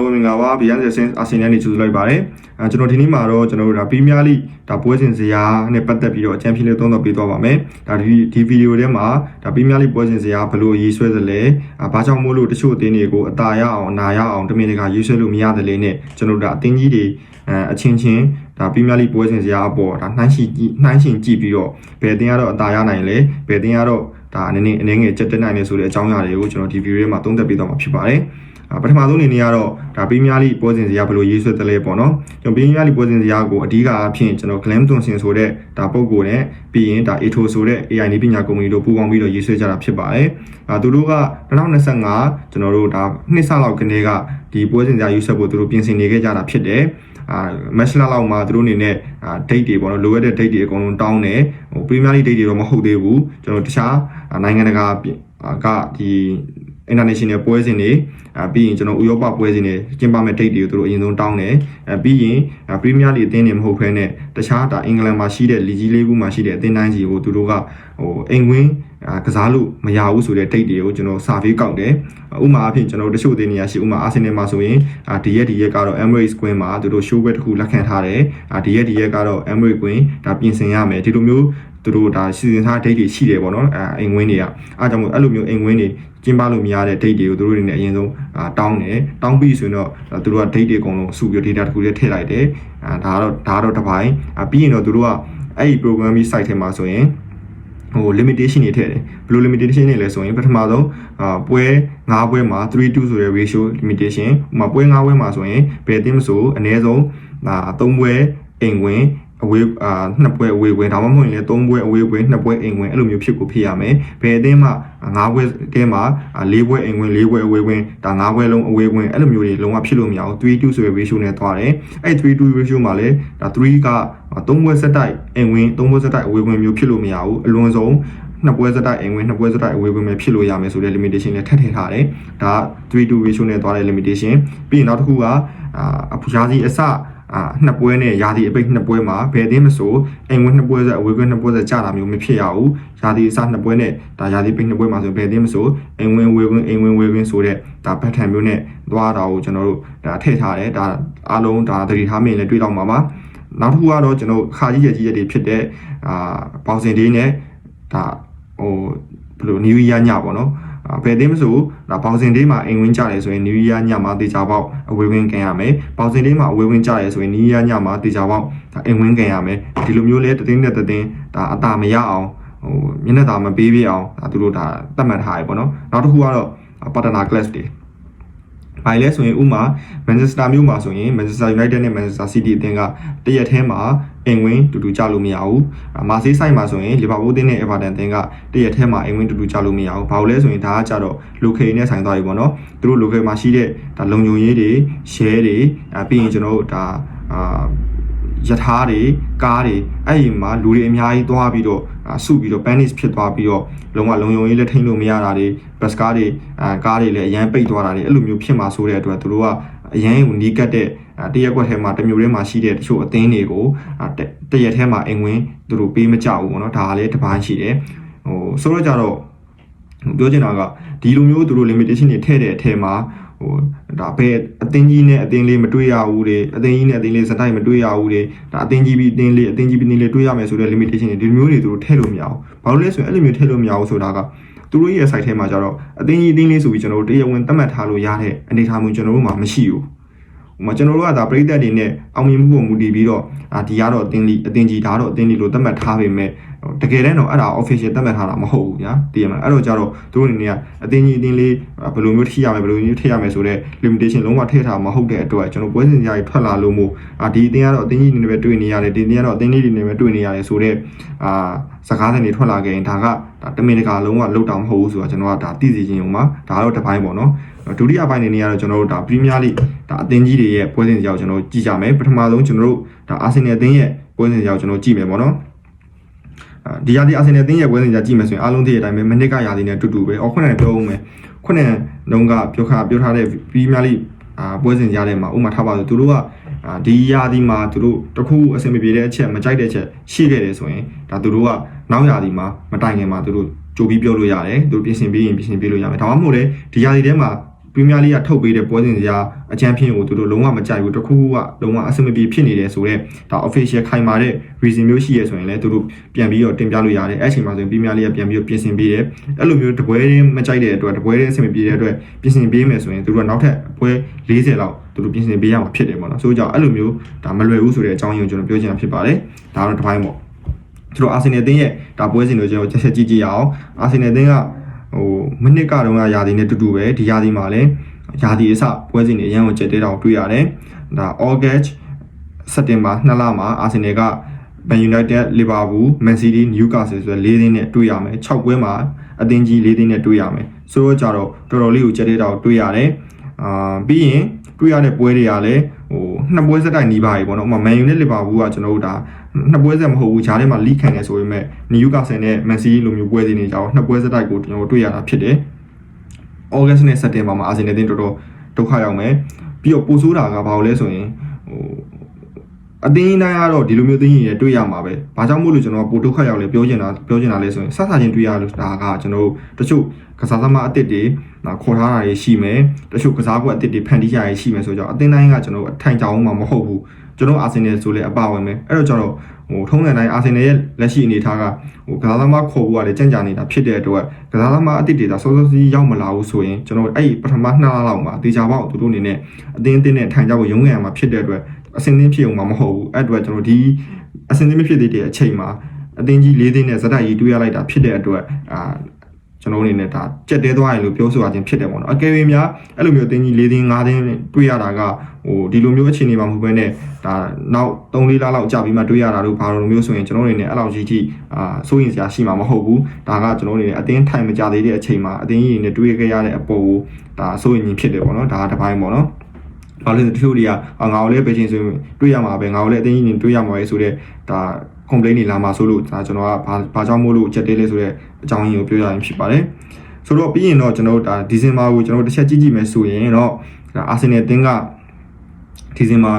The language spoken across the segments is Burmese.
လုံးပဲမင်္ဂလာပါ Beyond the Sense Arsenal နေကြိုဆိုလိုက်ပါတယ်အဲကျွန်တော်ဒီနေ့မှာတော့ကျွန်တော်တို့ဒါ Premier League ဒါပွဲစဉ်ဇယားနဲ့ပတ်သက်ပြီးတော့အချမ်းဖြေလေးသုံးသပ်ပေးသွားပါမယ်ဒါဒီဒီဗီဒီယိုထဲမှာဒါ Premier League ပွဲစဉ်ဇယားဘယ်လိုရေးဆွဲသလဲအာဘာကြောင့်မို့လို့တချို့အသင်းတွေကိုအသာရအောင်အနာရအောင်တမင်တကာရေးဆွဲလို့မရတယ်လေနဲ့ကျွန်တော်တို့ဒါအသင်းကြီးတွေအဲအချင်းချင်းဒါ Premier League ပွဲစဉ်ဇယားအပေါ်ဒါနှိုင်းရှင်ကြည့်နှိုင်းရှင်ကြည့်ပြီးတော့ဘယ်အသင်းကတော့အသာရနိုင်လဲဘယ်အသင်းကတော့ဒါအနေနဲ့အနေငယ်ချက်တက်နိုင်လဲဆိုတဲ့အကြောင်းအရာတွေကိုကျွန်တော်ဒီဗီဒီယိုထဲမှာသုံးသပ်ပေးသွားမှာဖြစ်ပါတယ်အာ ပထမဆုံးအနေနဲ့ကတော့ဒါပရီးမီးယားလိပွဲစဉ်စရာဘယ်လိုရေးဆွဲသလဲပေါ့နော်ကျွန်တော်ပရီးမီးယားလိပွဲစဉ်စရာကိုအဓိကအဖြစ်ကျွန်တော် Glam Thompson ဆိုတဲ့ဒါပုံကိုနဲ့ပြီးရင်ဒါ Ato ဆိုတဲ့ AI နည်းပညာကုမ္ပဏီတို့ပူးပေါင်းပြီးတော့ရေးဆွဲကြတာဖြစ်ပါတယ်အာသူတို့က2025ကျွန်တော်တို့ဒါနှစ်ဆလောက်ကနေကဒီပွဲစဉ်စရာရေးဆွဲဖို့သူတို့ပြင်ဆင်နေခဲ့ကြတာဖြစ်တယ်အာမက်ရှလာလောက်မှာသူတို့အနေနဲ့အာ date တွေပေါ့နော်လိုအပ်တဲ့ date တွေအကုန်လုံးတောင်းတယ်ဟို Premier League date တွေတော့မဟုတ်သေးဘူးကျွန်တော်တခြားနိုင်ငံတကာကဒီ international ပွဲစဉ်တွေအဲပြီးရင်ကျွန်တော်ဥရောပပွဲစဉ်တွေကျင်းပမဲ့ date တွေကိုသူတို့အရင်ဆုံးတောင်းတယ်အဲပြီးရင် Premier League အသင်းတွေမဟုတ်ဘဲနဲ့တခြားဒါအင်္ဂလန်မှာရှိတဲ့လီကြီးလေးခုမှာရှိတဲ့အသင်းတိုင်းကြီးကိုသူတို့ကဟိုအိမ်ဝင်း ကစားလို့မရဘူးဆိုတဲ့ date တွေကိုကျွန်တော် survey ကောက်တယ်ဥပမာအဖြစ်ကျွန်တော်တချို့အသင်းတွေရှိဥပမာ Arsenal မှာဆိုရင်ဒီရက်ဒီရက်ကတော့ Emirates Queen မှာသူတို့ show bet တစ်ခုလက်ခံထားတယ်ဒီရက်ဒီရက်ကတော့ Emirates Queen ဒါပြင်ဆင်ရမယ်ဒီလိုမျိုးသူတို့ဒါစီစဉ်ထား date တွေရှိတယ်ပေါ့နော်အဲအိမ်ဝင်းတွေကအားကြောင့်မို့အဲ့လိုမျိုးအိမ်ဝင်းတွေကျင်းပလို့မရတဲ့ date တွေကိုသူတို့တွေနဲ့အရင်ဆုံးတောင်းတယ်တောင်းပြီးဆိုရင်တော့သူတို့က date တွေအကုန်လုံးစုပြီး data တစ်ခုလေးထည့်လိုက်တယ်အဲဒါကတော့ဒါကတော့တစ်ပိုင်းပြီးရင်တော့သူတို့ကအဲ့ဒီ programming site ထဲမှာဆိုရင် ဟို limitation တွေထည့်တယ်ဘယ်လို limitation တွေလဲဆိုရင်ပထမဆုံးအာပွဲ9ပွဲမှာ3-2ဆိုတဲ့ ratio limitation ဥပမာပွဲ9ပွဲမှာဆိုရင်ဘယ်အသင်းမဆိုအနည်းဆုံးဒါ3ပွဲအိမ်ဝင်အဝေးအာနှစ်ပွဲအဝေးဝင်ဒါမှမဟုတ်ရင်လည်း၃ပွဲအဝေးဝင်နှစ်ပွဲအိမ်ဝင်အဲ့လိုမျိုးဖြစ်ကိုဖြစ်ရမယ်ဘယ်အသင်းမှ၅ပွဲတဲမှာ၄ပွဲအိမ်ဝင်၄ပွဲအဝေးဝင်ဒါ၅ပွဲလုံးအဝေးဝင်အဲ့လိုမျိုးတွေလုံးဝဖြစ်လို့မရဘူး3-2ဆိုတဲ့ ratio နဲ့သွားတယ်အဲ့3-2 ratio မှာလည်းဒါ3က ၃ပွဲဆက်တိုက်အိမ်ဝင်၃ပွဲဆက်တိုက်အဝေးဝင်မျိုးဖြစ်လို့မရဘူးအလွန်ဆုံးနှစ်ပွဲစတိုက်အိမ်ဝင်နှစ်ပွဲစတိုက်အဝေးဝင်ပဲဖြစ်လို့ရမယ်ဆိုတဲ့ limitation လည်းထပ်ထည့်ထားတယ်ဒါ3-2 ratio နဲ့သွားတဲ့ limitation ပြီးရင်နောက်တစ်ခုကအာအဖူရှားစီအစအာနှစ်ပွဲနဲ့ယာဒီအပိတ်နှစ်ပွဲမှာဘယ်အသင်းမဆိုအိမ်ဝင်နှစ်ပွဲဆက်အဝေးကွင်းနှစ်ပွဲဆက်ကြာတာမျိုးမဖြစ်ရဘူးယာဒီအစနှစ်ပွဲနဲ့ဒါယာဒီပိတ်နှစ်ပွဲမှာဆိုဘယ်အသင်းမဆိုအိမ်ဝင်ဝေးကွင်းအိမ်ဝင်ဝေးကွင်းဆိုတဲ့ဒါဘတ်ထန်မျိုးနဲ့သွားတာကိုကျွန်တော်တို့ဒါထည့်ထားတယ်ဒါအားလုံးဒါသတိထားမိရင်လည်းတွေ့တော့မှာပါ နောက်တစ်ခုကတော့ကျွန်တော်ခါကြီးရကြီးရတွေဖြစ်တဲ့အာပေါင်စင်ဒေးနဲ့ဒါဟိုဘယ်လို new year ညပေါ့နော်ဘယ်သိမ်းမဆိုဒါဘောင်စင်ဒေးမှာအိမ်ဝင်းကြတယ်ဆိုရင် new year ညမှာတေချာပေါက်အဝေးဝင်းကန်ရမယ်ဘောင်စင်ဒေးမှာအဝေးဝင်းကြတယ်ဆိုရင် new year ညမှာတေချာပေါက်ဒါအိမ်ဝင်းကန်ရမယ်ဒီလိုမျိုးလဲတသိန်းနဲ့တသိန်းဒါအတာမရအောင်ဟိုမျက်နှာသာမပေးပြအောင်ဒါသူတို့ဒါသတ်မှတ်ထားရပေါ့နော်နောက်တစ်ခုကတော့ partner class တွေ ဘာလဲဆိုရင်ဥမာ Manchester မြို့မှာဆိုရင် Manchester United နဲ့ Manchester City အသင်းကတရက်ထဲမှာအိမ်ဝင်းတူတူကြလို့မရဘူး။မာဆေးဆိုင်မှာဆိုရင်လီဗာပူးအသင်းနဲ့ Everton အသင်းကတရက်ထဲမှာအိမ်ဝင်းတူတူကြလို့မရဘူး။ဘာလို့လဲဆိုရင်ဒါကကြတော့ local နဲ့ဆိုင်သွားပြီပေါ့နော်။သူတို့ local မှာရှိတဲ့ဒါလုံခြုံရေးတွေ share တွေအပြီးရင်ကျွန်တော်တို့ဒါအာ ယထာတွေကားတွေအဲ့ဒီမှာလူတွေအများကြီးသွားပြီးတော့စုပြီးတော့ panic ဖြစ်သွားပြီးတော့လုံးဝလုံုံရေးလည်းထိန်းလို့မရတာတွေ bus ကားတွေအာကားတွေလည်းအရန်ပိတ်သွားတာတွေအဲ့လိုမျိုးဖြစ်မှာဆိုတဲ့အတွက်သူတို့ကအရန်ကိုနီးကတ်တဲ့တရက်ကွက်ထဲမှာတမျိုးထဲမှာရှိတဲ့တချို့အသင်းတွေကိုတရက်ထဲမှာအိမ်ဝင်သူတို့ပေးမကြဘူးပေါ့နော်ဒါကလည်းတစ်ပိုင်းရှိတယ်ဟိုဆိုတော့ကြတော့ ပြောချင်တာကဒီလိုမျိုးသူတို့ limitation တွေထည့်တဲ့အထဲမှာဟိုဒါဘယ်အသင်းကြီးနဲ့အသင်းလေးမတွေ့ရဘူးတွေအသင်းကြီးနဲ့အသင်းလေးစတိုက်မတွေ့ရဘူးတွေဒါအသင်းကြီးပြီးအသင်းလေးအသင်းကြီးပြီးအသင်းလေးတွေ့ရမယ်ဆိုတဲ့ limitation တွေဒီလိုမျိုးတွေသူတို့ထည့်လို့မရဘူးဘာလို့လဲဆိုရင်အဲ့လိုမျိုးထည့်လို့မရဘူးဆိုတာကသူတို့ရဲ့ site ထဲမှာကျတော့အသင်းကြီးအသင်းလေးဆိုပြီးကျွန်တော်တို့တရားဝင်သတ်မှတ်ထားလို့ရတဲ့အနေအထားမျိုးကျွန်တော်တို့မှာမရှိဘူး ဟိုမှာကျွန်တော်တို့ကဒါပြည်သက်တွေနဲ့အောင်မြင်မှုပုံမူတည်ပြီးတော့အာဒီကတော့အသင်းလေးအသင်းကြီးဒါတော့အသင်းလေးလို့သတ်မှတ်ထားပေမဲ့တကယ်တမ်းတော့အဲ့ဒါ official သတ်မှတ်ထားတာမဟုတ်ဘူးညာတည်ရမှာအဲ့တော့ကြတော့သူတို့အနေနဲ့ကအသင်းကြီးအသင်းလေးဘယ်လိုမျိုးထိရမယ်ဘယ်လိုမျိုးထိရမယ်ဆိုတော့ limitation လုံးဝထည့်ထားမှာမဟုတ်တဲ့အတွက်ကျွန်တော်ပွဲစဉ်ကြီးထွက်လာလို့မို့အာဒီအသင်းကတော့အသင်းကြီးနေနဲ့ပဲတွေ့နေရတယ်ဒီအသင်းကတော့အသင်းလေးတွေနဲ့ပဲတွေ့နေရတယ်ဆိုတော့အာစကားတွေထွက်လာခဲ့ရင်ဒါကတမင်တကာလုံးဝလောက်တောင်မဟုတ်ဘူးဆိုတော့ကျွန်တော်ကဒါသိစီခြင်းုံမှာဒါကတော့တစ်ပိုင်းပေါ့နော် ဒုတိယပိုင်းနေနေရတော့ကျွန်တော်တို့ဒါ Premier League ဒါအသင်းကြီးတွေရဲ့ပွဲစဉ်ကြောင်ကျွန်တော်ကြည့်ကြမယ်ပထမဆုံးကျွန်တော်တို့ဒါ Arsenal အသင်းရဲ့ပွဲစဉ်ကြောင်ကျွန်တော်ကြည့်မယ်ပေါ့နော်ဒီရာသီအာဆင်နယ်အသင်းရဲ့ပွဲစဉ်ကြကြည့်မယ်ဆိုရင်အားလုံးသိတဲ့အတိုင်းပဲမနစ်ကရာသီနဲ့တူတူပဲအော်ခုနကပြောဦးမယ်ခုနလုံးကပြောခါပြောထားတဲ့ Premier League အာပွဲစဉ်ကြားထဲမှာဥမာထားပါဆိုသူတို့ကဒီရာသီမှာသူတို့တခုအဆင်မပြေတဲ့အချက်မကြိုက်တဲ့အချက်ရှိခဲ့တယ်ဆိုရင်ဒါသူတို့ကနောက်ရာသီမှာမတိုင်ခင်မှာသူတို့ကြိုပြီးပြောလို့ရတယ်သူတို့ပြင်ဆင်ပြီးရင်ပြင်ဆင်ပေးလို့ရမယ်ဒါမှမဟုတ်လေဒီရာသီထဲမှာ ပရီးမီးယားလိကထုတ်ပေးတဲ့ပွဲစဉ်စရာအချမ်းဖြင့်ကိုသူတို့လုံးဝမကြိုက်ဘူးတစ်ခုခုကလုံးဝအဆင်မပြေဖြစ်နေတယ်ဆိုတော့ဒါ official ခိုင်မာတဲ့ reason မျိုးရှိရဆိုရင်လည်းသူတို့ပြန်ပြီးတော့တင်ပြလို့ရတယ်အဲ့အချိန်မှာဆိုရင်ပရီးမီးယားလိကပြန်ပြီးတော့ပြင်ဆင်ပေးတယ်အဲ့လိုမျိုးတပွဲချင်းမကြိုက်တဲ့အတွက်တပွဲချင်းအဆင်မပြေတဲ့အတွက်ပြင်ဆင်ပေးမယ်ဆိုရင်သူတို့ကနောက်ထပ်ပွဲ40လောက်သူတို့ပြင်ဆင်ပေးရမှာဖြစ်တယ်ပေါ့နော်ဆိုကြအဲ့လိုမျိုးဒါမလွယ်ဘူးဆိုတဲ့အကြောင်းရင်းကိုကျွန်တော်ပြောချင်တာဖြစ်ပါတယ်ဒါတော့တစ်ပိုင်းပေါ့ကျွန်တော်အာဆင်နယ်အသင်းရဲ့ဒါပွဲစဉ်ကိုကျွန်တော်ချက်ချက်ကြည့်ကြည့်ရအောင်အာဆင်နယ်အသင်းက ဟိုမိနစ်ကတော့ရာသီနဲ့တူတူပဲဒီရာသီမှာလည်းရာသီအစပွဲစဉ်တွေအရင်ကကြက်တဲတောင်တွေ့ရတယ်ဒါ August စက်တင်ဘာ2လမှာအာဆင်နယ်က Man United, Liverpool, Man City, Newcastle ဆိုတဲ့၄သင်းနဲ့တွေ့ရမယ်6ပွဲမှာအသင်းကြီး၄သင်းနဲ့တွေ့ရမယ်ဆိုတော့ကြတော့တော်တော်လေးကိုကြက်တဲတောင်တွေ့ရတယ်အာပြီးရင်တွေ့ရတဲ့ပွဲတွေကလည်းဟို နှစ်ပွဲစက်တိုက်နီးပါပြီပေါ့နော်ဥပမာ Man U နဲ့ Liverpool ကကျွန်တော်တို့ဒါနှစ်ပွဲဆက်မဟုတ်ဘူးဂျားထဲမှာ league ခံနေဆိုပေမဲ့ Newcastle နဲ့ Man City လိုမျိုးပွဲစဉ်တွေကြောင့်နှစ်ပွဲစက်တိုက်ကိုကျွန်တော်တို့တွေ့ရတာဖြစ်တယ် August နဲ့ September မှာအာဆင်နယ်တင်းတော်တော်ဒုက္ခရောက်မယ်ပြီးတော့ပိုဆိုးတာကဘာလို့လဲဆိုရင်ဟို အသင်းတိုင်းကတော့ဒီလိုမျိုးသင်းကြီးတွေတွေ့ရမှာပဲ။ဘာကြောင့်မို့လို့ကျွန်တော်ပိုဒုက္ခရောက်လဲပြောချင်တာပြောချင်တာလဲဆိုရင်ဆက်ဆာချင်းတွေ့ရလို့ဒါကကျွန်တော်တို့တချို့ကစားသမားအစ်စ်တွေခေါ်ထားတာတွေရှိမယ်။တချို့ကစားကွက်အစ်စ်တွေဖန်တီးရရရှိမယ်ဆိုတော့အသင်းတိုင်းကကျွန်တော်တို့အထိုင်ချောင်းမှမဟုတ်ဘူး။ကျွန်တော်အာဆင်နယ်ဆိုလဲအပါဝင်ပဲ။အဲ့တော့ကျွန်တော်ဟိုထုံးစံတိုင်းအာဆင်နယ်ရဲ့လက်ရှိအနေအထားကဟိုကစားသမားခေါ်ဖို့ကလည်းကြံ့ကြာနေတာဖြစ်တဲ့အတွက်ကစားသမားအစ်စ်တွေဒါစောစောစီးရောက်မလာဘူးဆိုရင်ကျွန်တော်အဲ့ဒီပထမနှစ်လလောက်မှာတေချာပေါက်သူတို့အနေနဲ့အသင်းအသင်းနဲ့ထိုင်ကြဖို့ရုံးကန်ရမှာဖြစ်တဲ့အတွက် အစင်းသင်းဖြစ်အောင်မှာမဟုတ်ဘူးအဲ့အတွက်ကျွန်တော်ဒီအစင်းသင်းမဖြစ်သေးတဲ့အချိန်မှာအသင်းကြီး၄သင်းနဲ့ဇက်တိုက်ကြီးတွေ့ရလိုက်တာဖြစ်တဲ့အတွက်အာကျွန်တော်အနေနဲ့ဒါကြက်တဲသွားရင်လို့ပြောဆိုရခြင်းဖြစ်တယ်ပေါ့နော်အကယ်၍များအဲ့လိုမျိုးအသင်းကြီး၄သင်း၅သင်းတွေ့ရတာကဟိုဒီလိုမျိုးအခြေအနေမှာမဟုတ်ဘဲနဲ့ဒါနောက်3၄လလောက်ကြာပြီးမှတွေ့ရတာတို့ဘာလို့မျိုးဆိုရင်ကျွန်တော်အနေနဲ့အဲ့လောက်ကြီးထိအာစိုးရင်စရာရှိမှာမဟုတ်ဘူးဒါကကျွန်တော်အနေနဲ့အသင်းထိုင်မကြသေးတဲ့အချိန်မှာအသင်းကြီးတွေနဲ့တွေ့ခဲ့ရတဲ့အပေါ်ကိုဒါစိုးရင်ဖြစ်တယ်ပေါ့နော်ဒါကတစ်ပိုင်းပေါ့နော် ဘာလို့လဲတချို့တွေကအာငါ့ကိုလည်းပဲချင်းဆိုရင်တွေ့ရမှာပဲငါ့ကိုလည်းအတင်းကြီးနေတွေ့ရမှာပဲဆိုတော့ဒါ complaint တွေလာမှာဆိုလို့ဒါကျွန်တော်ကဘာဘာကြောင့်မို့လို့ချက်သေးလဲဆိုတော့အကြောင်းရင်းကိုပြောရရင်ဖြစ်ပါတယ်ဆိုတော့ပြီးရင်တော့ကျွန်တော်တို့ဒါဒီဇင်ဘာကိုကျွန်တော်တို့တစ်ချက်ကြည့်ကြည့်မယ်ဆိုရင်တော့ဒါအာဆင်နယ်အသင်းကဒီဇင်ဘာ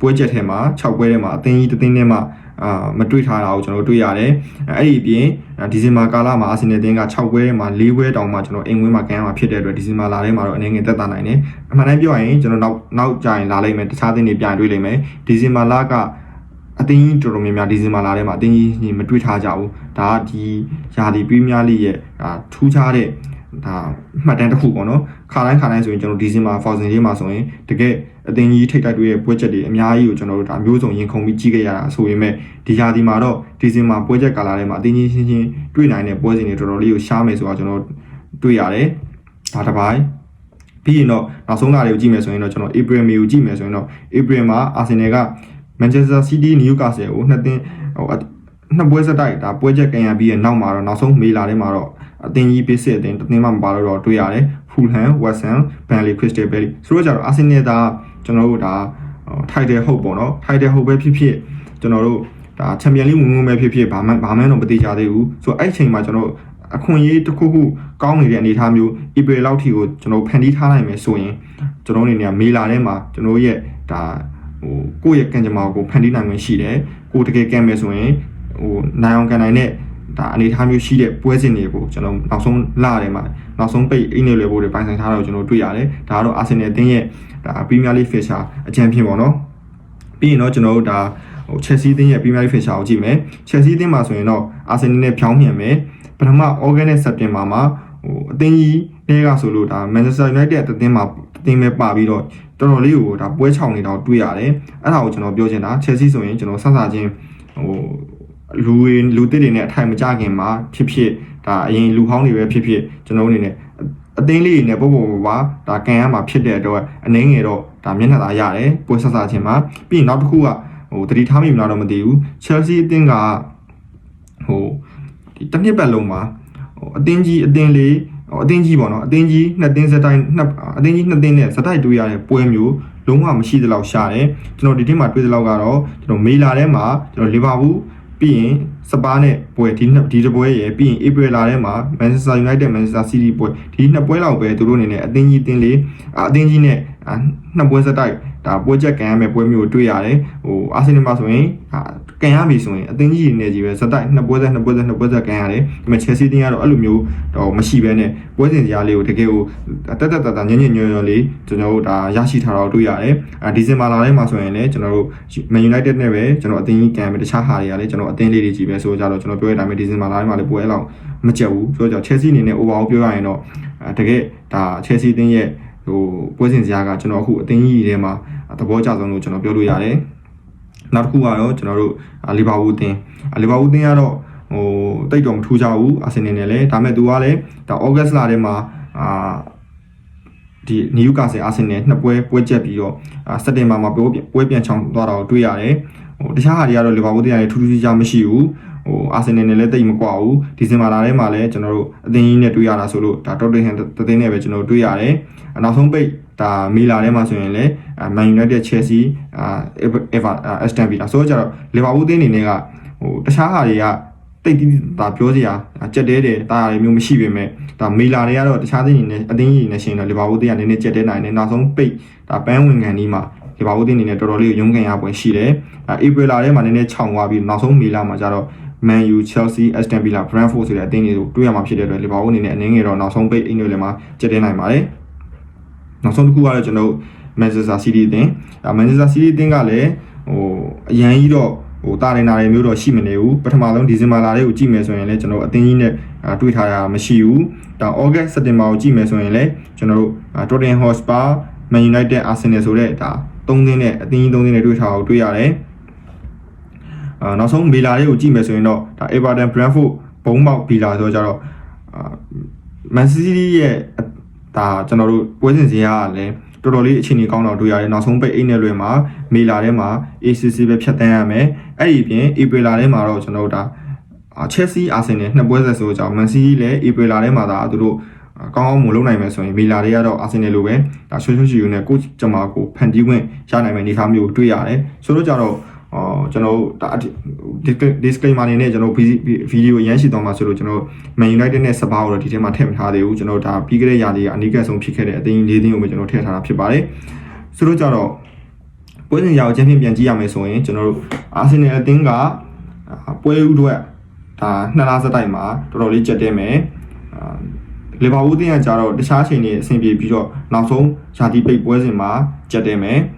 ပွဲချက်ထဲမှာ6ပွဲထဲမှာအသင်းကြီးတစ်သင်းထဲမှာ အာမတွေ့ထားတာကိုကျွန်တော်တွေ့ရတယ်အဲ့ဒီအပြင်ဒီဇင်ဘာကာလမှာအာဆင်နယ်တင်းက6ပွဲထဲမှာ4ပွဲတောင်မှကျွန်တော်အိမ်ဝင်းမှာကန်ရမှာဖြစ်တဲ့အတွက်ဒီဇင်ဘာလာထဲမှာတော့အနေငယ်သက်သာနိုင်တယ်အမှန်တမ်းပြောရရင်ကျွန်တော်နောက်နောက်ကြရင်လာလိမ့်မယ်တခြားတင်းတွေပြန်တွေ့လိမ့်မယ်ဒီဇင်ဘာလကအတင်းကြီးတော်တော်များများဒီဇင်ဘာလာထဲမှာအတင်းကြီးညီမတွေ့ထားကြဘူးဒါကဒီယာဒီပရီးမီးယားလိရဲ့ဒါထူးခြားတဲ့ဒါမှတ်တမ်းတစ်ခုပေါ့နော်ခါတိုင်းခါတိုင်းဆိုရင်ကျွန်တော်ဒီဇင်ဘာဖော်စင်လေးမှာဆိုရင်တကယ် အသင်းကြီးထိတ်တိုက်တွေရဲ့ပွဲချက်တွေအများကြီးကိုကျွန်တော်တို့ဒါမျိုးစုံရင်ခုန်ပြီးကြီးခဲ့ရတာဆိုပေမဲ့ဒီရာဒီမှာတော့ဒီဇင်ဘာပွဲချက်ကာလာထဲမှာအသင်းကြီးချင်းချင်းတွေ့နိုင်တဲ့ပွဲစဉ်တွေတော်တော်လေးကိုရှားမယ်ဆိုတာကျွန်တော်တွေ့ရတယ်ဒါတစ်ပိုင်းပြီးရင်တော့နောက်ဆုံးလာတွေကိုကြည့်မယ်ဆိုရင်တော့ကျွန်တော် April May ကိုကြည့်မယ်ဆိုရင်တော့ April မှာ Arsenal က Manchester City Newcastle ကိုနှစ်သင်းဟိုနှစ်ပွဲဆက်တိုက်ဒါပွဲချက်ကန်ရပြီးရဲ့နောက်မှာတော့နောက်ဆုံးမေလာထဲမှာတော့အသင်းကြီးပေးစစ်အသင်းတစ်သင်းမှမပါလို့တော့တွေ့ရတယ် Fulham, West Ham, Burnley, Crystal Palace ဆိုတော့ကြတော့ Arsenal ဒါ ကျွန်တော်တို့ဒါ title hope ပေါ့နော် title hope ပဲဖြစ်ဖြစ်ကျွန်တော်တို့ဒါ Champion League ဝင်ဝင်ပဲဖြစ်ဖြစ်ဘာမှဘာမှတော့မသိကြသေးဘူးဆိုတော့အဲ့ချိန်မှာကျွန်တော်အခွင့်အရေးတစ်ခုခုကောင်းနေတဲ့အနေအထားမျိုး April လောက်ထိကိုကျွန်တော်ဖန်တီးထားနိုင်မယ်ဆိုရင်ကျွန်တော်အနေနဲ့မေလာထဲမှာကျွန်တော်ရဲ့ဒါဟိုကိုယ့်ရဲ့ကံကြမ္မာကိုဖန်တီးနိုင်မှာရှိတယ်ကိုတကယ်ကံမယ်ဆိုရင်ဟိုနိုင်အောင်ကန်နိုင်တဲ့ ဒါအနေထားမျိုးရှိတဲ့ပွဲစဉ်တွေကိုကျွန်တော်နောက်ဆုံးလထဲမှာနောက်ဆုံးပိတ်အိနေလွယ်ဖို့တွေပိုင်ဆိုင်ထားတာကိုကျွန်တော်တွေ့ရတယ်ဒါကတော့အာဆင်နယ်အသင်းရဲ့ဒါပရီးမီးယားလိဖစ်ရှာအချန်ပီယံပေါ့နော်ပြီးရင်တော့ကျွန်တော်တို့ဒါဟိုချက်စီးအသင်းရဲ့ပရီးမီးယားလိဖစ်ရှာကိုကြည့်မယ်ချက်စီးအသင်းမှာဆိုရင်တော့အာဆင်နယ်နဲ့ဖြောင်းမြန်မယ်ပထမဩဂတ်နဲ့စက်တင်ဘာမှာဟိုအသင်းကြီးတွေကဆိုလို့ဒါမန်ချက်စတာယူနိုက်တက်အသင်းမှာအသင်းပဲပါပြီးတော့တော်တော်လေးကိုဒါပွဲချောင်နေတာကိုတွေ့ရတယ်အဲ့ဒါကိုကျွန်တော်ပြောချင်တာချက်စီးဆိုရင်ကျွန်တော်ဆက်စားချင်းဟို လူတွေလူတစ်တွေနဲ့အထိုင်မကြခင်မှာဖြစ်ဖြစ်ဒါအရင်လူဟောင်းတွေပဲဖြစ်ဖြစ်ကျွန်တော်အနေနဲ့အသင်းလေးတွေနဲ့ပုံပုံပါဒါကန်ရမှာဖြစ်တဲ့အတွက်အနှင်းငယ်တော့ဒါမျက်နှာသာရတယ်ပွဲဆက်စားခြင်းမှာပြီးရင်နောက်တစ်ခုကဟိုတတိထားမိမလားတော့မသိဘူး Chelsea အသင်းကဟိုဒီတစ်နှစ်ပတ်လုံးမှာဟိုအသင်းကြီးအသင်းလေးဟိုအသင်းကြီးပေါ့နော်အသင်းကြီးနှစ်သင်းစက်တိုင်းနှစ်အသင်းကြီးနှစ်သင်းနဲ့စက်တိုက်တွေ့ရတဲ့ပွဲမျိုးလုံးဝမရှိသလောက်ရှာတယ်ကျွန်တော်ဒီထက်မှာတွေ့သလောက်ကတော့ကျွန်တော်မေလာထဲမှာကျွန်တော်လီဗာပူး ပြီးရင်စပါးနဲ့ပွဲဒီနှစ်ဒီတစ်ပွဲရယ်ပြီးရင်ဧပြီလထဲမှာ Manchester United Manchester City ပွဲဒီနှစ်ပွဲလောက်ပဲသူတို့အနေနဲ့အသင်းကြီးတင်းလေးအသင်းကြီးနဲ့နှစ်ပွဲစက်တိုက်ဒါပွဲချက်ကန်ရမယ့်ပွဲမျိုးတွေ့ရတယ်ဟိုအာဆင်နယ်မှာဆိုရင် ကန်ရပြီဆိုရင်အသင်းကြီးတွေနဲ့ကြီးပဲဇက်တိုက်နှစ်ပွဲဆက်နှစ်ပွဲဆက်နှစ်ပွဲဆက်ကန်ရတယ်ဒါပေမဲ့ Chelsea တင်းကတော့အဲ့လိုမျိုးတော့မရှိဘဲနဲ့ပွဲစဉ်စရာလေးကိုတကယ်ကိုတက်တက်တတညညညွညွလေးကျွန်တော်တို့ဒါရရှိထားတော့တွေ့ရတယ်အဲဒီဇင်ဘာလထဲမှာဆိုရင်လည်းကျွန်တော်တို့ Man United နဲ့ပဲကျွန်တော်အသင်းကြီးကန်မယ်တခြားဟာတွေကလည်းကျွန်တော်အသင်းလေးတွေကြီးပဲဆိုကြတော့ကျွန်တော်ပြောရတဲ့အတိုင်းဒီဇင်ဘာလထဲမှာလည်းပွဲလောက်မကြက်ဘူးဆိုတော့ Chelsea အနေနဲ့ overall ပြောရရင်တော့တကယ်ဒါ Chelsea တင်းရဲ့ဟိုပွဲစဉ်စရာကကျွန်တော်အခုအသင်းကြီးထဲမှာသဘောကျဆုံးလို့ကျွန်တော်ပြောလို့ရတယ် နောက်တစ်ခုကတော့ကျွန်တော်တို့လီဗာပူးတင်းလီဗာပူးတင်းကတော့ဟိုတိတ်တော့မထူးကြဘူးအာဆင်နယ်နဲ့လည်းဒါပေမဲ့သူကလည်းဒါဩဂတ်စ်လထဲမှာအာဒီနယူကာဆယ်အာဆင်နယ်နှစ်ပွဲပွဲချက်ပြီးတော့စက်တင်ဘာမှာပွဲပွဲပြန်ချောင်းသွားတာကိုတွေ့ရတယ်ဟိုတခြားဟာတွေကတော့လီဗာပူးတင်းကလည်းထူးထူးခြားခြားမရှိဘူးဟိုအာဆင်နယ်နဲ့လည်းတိတ်မကွာဘူးဒီဇင်ဘာလထဲမှာလည်းကျွန်တော်တို့အသင်းကြီးနဲ့တွေ့ရတာဆိုလို့ဒါတော့တင်ဟန်တသိန်းနဲ့ပဲကျွန်တော်တို့တွေ့ရတယ်နောက်ဆုံးပိတ်ဒါမီလာထဲမှာဆိုရင်လည်း မန်ယူနိုက်တက်ချယ်ဆီအာအေဗာအက်စတန်ဗီလာဆိုတော့ကျတော့လီဗာပူးတင်းအနေနဲ့ကဟိုတခြားဟာတွေကတိတ်တိတာပြောစရာကြက်တဲတယ်တာယာတွေမျိုးမရှိပေမဲ့ဒါမီလာတွေကတော့တခြားသင်းတွေနဲ့အသင်းကြီးနဲ့ရှင်တော့လီဗာပူးတင်းကနည်းနည်းကြက်တဲနိုင်တယ်နောက်ဆုံးပိတ်ဒါပန်းဝင်ခံဒီမှာလီဗာပူးတင်းအနေနဲ့တော်တော်လေးရုန်းကန်ရပွင့်ရှိတယ်အဲဧပြီလထဲမှာနည်းနည်းခြောင်သွားပြီးနောက်ဆုံးမီလာမှာကျတော့ Man U Chelsea Aston Villa Brentford ဆိုတဲ့အသင်းတွေကိုတွေ့ရမှာဖြစ်တဲ့အတွက်လီဗာပူးအနေနဲ့အနည်းငယ်တော့နောက်ဆုံးပိတ်အိမ်တွေလည်းမှာကျက်တဲနိုင်ပါတယ်နောက်ဆုံးတစ်ခုကတော့ကျွန်တော်တို့ Manchester City အသင်းအဲ Manchester City အသင်းကလည်းဟိုအရန်ကြီးတော့ဟိုတာနေနာတွေမျိုးတော့ရှိမနေဘူးပထမဆုံးဒီဇင်ဘာလလေးကိုကြည့်မယ်ဆိုရင်လည်းကျွန်တော်အသင်းကြီးနဲ့တွေ့ထားတာမရှိဘူးဒါ August September ကိုကြည့်မယ်ဆိုရင်လည်းကျွန်တော်တို့ Tottenham Hotspur Man United Arsenal ဆိုတဲ့ဒါ၃သင်းနဲ့အသင်းကြီး၃သင်းနဲ့တွေ့ထားအောင်တွေ့ရတယ်အာနောက်ဆုံးမေလာလေးကိုကြည့်မယ်ဆိုရင်တော့ဒါ Everton Brentford ဘုံပေါက်ဘီလာဆိုတော့ကြတော့အာ Man City ရဲ့ဒါကျွန်တော်တို့ပွဲစဉ်စရာကလည်း တော်တော်လေးအခြေအနေကောင်းတော့တွေ့ရတယ်နောက်ဆုံးပိတ်အိတ်နဲ့လွယ်မှာမေလာထဲမှာ ACC ပဲဖြတ်တန်းရမယ်အဲ့ဒီပြင် April လာထဲမှာတော့ကျွန်တော်တို့ဒါ Chelsea Arsenal နှစ်ပွဲဆက်ဆိုကြအောင် Man City လည်း April လာထဲမှာဒါသူတို့ကောင်းအောင်မလုပ်နိုင်မယ်ဆိုရင်မေလာတွေကတော့အာဆင်နယ်လိုပဲဒါဆွေးဆွေးချီယူနဲ့ကိုကျမကိုဖန်တီးခွင့်ရနိုင်မယ်အနေအထားမျိုးတွေ့ရတယ်ဆိုတော့ကြတော့ အော်ကျွန်တော်တို့ဒါ disclaimer အနေနဲ့ကျွန်တော်ဗီဒီယိုရမ်းရှိသွားမှာဆိုလို့ကျွန်တော် Man United နဲ့စပါးကိုတော့ဒီထဲမှာထည့်မထားသေးဘူးကျွန်တော်ဒါပြီးခဲ့တဲ့ရာသီကအနီးကပ်ဆုံးဖြစ်ခဲ့တဲ့အသင်းလေးသင်းကိုပဲကျွန်တော်ထည့်ထားတာဖြစ်ပါတယ်ဆိုတော့ကြတော့ပွဲစဉ်ရာကိုချန်ပီယံပြန်ကြည့်ရမယ်ဆိုရင်ကျွန်တော်တို့အာဆင်နယ်အသင်းကပွဲဥအတွက်ဒါနှစ်လားစတိုက်မှာတော်တော်လေးကြက်တဲမယ်လီဗာပူးတင်းကကြတော့တခြားချိန်တွေအဆင်ပြေပြီးတော့နောက်ဆုံးယာတီပိတ်ပွဲစဉ်မှာကြက်တဲမယ်မ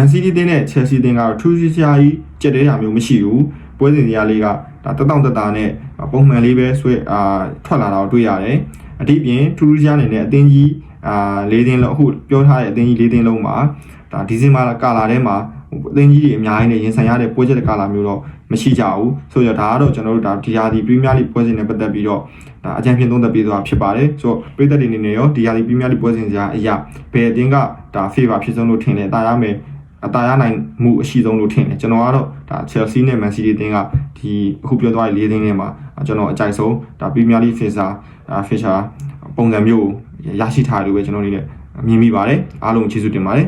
န်စီးတီးတင်းနဲ့ Chelsea တင်းကတော့ထူးခြားခြားကြီးကြက်တဲတာမျိုးမရှိဘူးပွဲစဉ်စရာလေးကဒါတက်တောင့်တက်တာနဲ့ပုံမှန်လေးပဲဆွဲအာထွက်လာတာကိုတွေ့ရတယ်အတိပြင်ထူးထူးခြားနေတဲ့အသင်းကြီးအာ၄သင်းလုံးအခုပြောထားတဲ့အသင်းကြီး၄သင်းလုံးမှာဒါဒီဇင်ဘာကာလာထဲမှာအသင်းကြီးတွေအများကြီးနဲ့ရင်ဆိုင်ရတဲ့ပွဲချက်ကာလာမျိုးတော့မရှိကြဘူးဆိုတော့ဒါကတော့ကျွန်တော်တို့ဒါဒီယာဒီပရီးမီးယားလိပွဲစဉ်နဲ့ပတ်သက်ပြီးတော့ဒါအကြံဖြင့်သုံးသပ်ပေးသွားဖြစ်ပါတယ်ဆိုတော့ပြည်သက်တွေအနေနဲ့ရောဒီယာဒီပရီးမီးယားလိပွဲစဉ်စရာအရာဘယ်အသင်းကဒါ favor ဖြစ်ဆုံးလို့ထင်တယ်တာရမယ် အတာရနိုင်မှုအရှိဆုံးလို့ထင်တယ်ကျွန်တော်ကတော့ဒါ Chelsea နဲ့ Man City အသင်းကဒီအခုပြောသွားတဲ့၄သင်းထဲမှာကျွန်တော်အကြိုက်ဆုံးဒါ Premier League Fisher Fisher ပုံစံမျိုးရရှိထားတယ်လို့ပဲကျွန်တော်အနေနဲ့မြင်မိပါတယ်အားလုံးကျေးဇူးတင်ပါတယ်